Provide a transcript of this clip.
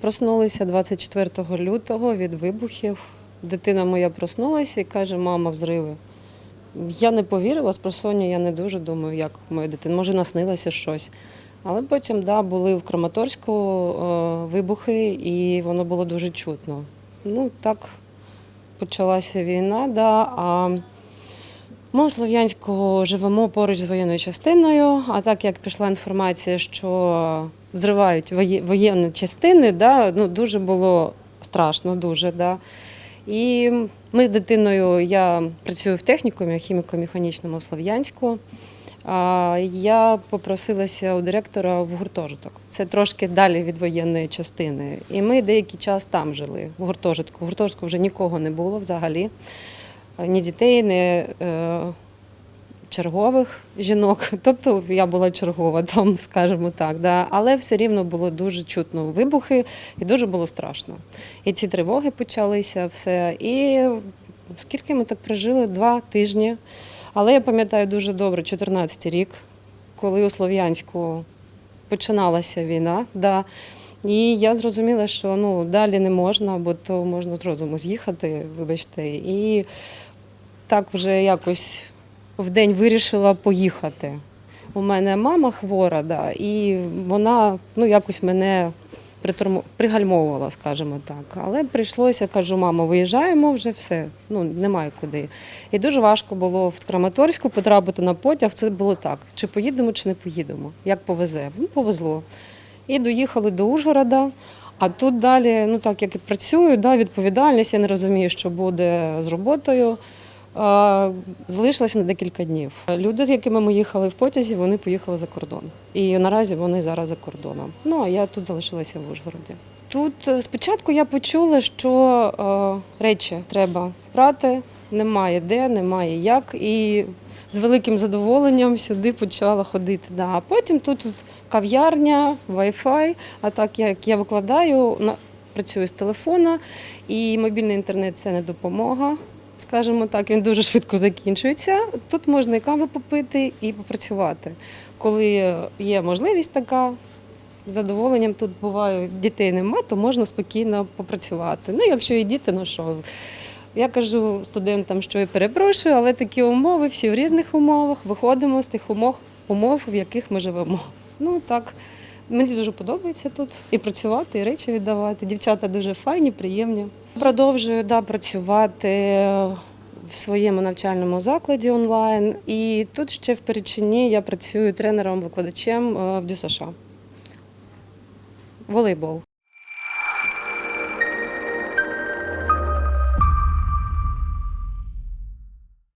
Проснулися 24 лютого від вибухів. Дитина моя проснулася і каже, мама, взриви. Я не повірила, з просоння я не дуже думаю, як моя дитина. Може, наснилося щось. Але потім да, були в Краматорську е, вибухи, і воно було дуже чутно. Ну, так почалася війна, да, а ми у Слов'янську живемо поруч з воєнною частиною, а так як пішла інформація, що взривають воє- воєнні частини, да, ну, дуже було страшно, дуже. Да. І ми з дитиною, я працюю в технікумі хіміко-механічному в Слов'янську. Я попросилася у директора в гуртожиток. Це трошки далі від воєнної частини. І ми деякий час там жили, в гуртожитку. В гуртожитку вже нікого не було взагалі. Ні дітей, ні е, чергових жінок. Тобто я була чергова там, скажімо так. Да. Але все рівно було дуже чутно вибухи і дуже було страшно. І ці тривоги почалися, все. І скільки ми так прожили? Два тижні. Але я пам'ятаю дуже добре, 14 рік, коли у Слов'янську починалася війна. Да. І я зрозуміла, що ну, далі не можна, бо то можна з розуму з'їхати, вибачте. І так вже якось в день вирішила поїхати. У мене мама хвора, да, і вона ну, якось мене пригальмовувала, скажімо так. Але прийшлося, кажу, мама, виїжджаємо вже все, ну немає куди. І дуже важко було в Краматорську потрапити на потяг. Це було так: чи поїдемо, чи не поїдемо, як повезе. Ну, повезло. І доїхали до Ужгорода. А тут далі, ну так як і працюю, да, відповідальність, я не розумію, що буде з роботою. А, Залишилася на декілька днів. Люди, з якими ми їхали в потязі, вони поїхали за кордон. І наразі вони зараз за кордоном. Ну а я тут залишилася в Ужгороді. Тут е, спочатку я почула, що е, речі треба прати, немає де, немає як. І з великим задоволенням сюди почала ходити. Да. А потім тут, тут кав'ярня, Wi-Fi, а так як я викладаю, на- працюю з телефона, і мобільний інтернет це не допомога. Скажімо так, він дуже швидко закінчується. Тут можна і кави попити, і попрацювати. Коли є можливість така, з задоволенням тут буває, дітей нема, то можна спокійно попрацювати. Ну, якщо є діти, ну що. Я кажу студентам, що я перепрошую, але такі умови, всі в різних умовах, виходимо з тих умов, умов, в яких ми живемо. Ну так, мені дуже подобається тут і працювати, і речі віддавати. Дівчата дуже файні, приємні. Продовжую да, працювати в своєму навчальному закладі онлайн. І тут ще в Перечині я працюю тренером-викладачем е, в ДЮСШ. Волейбол.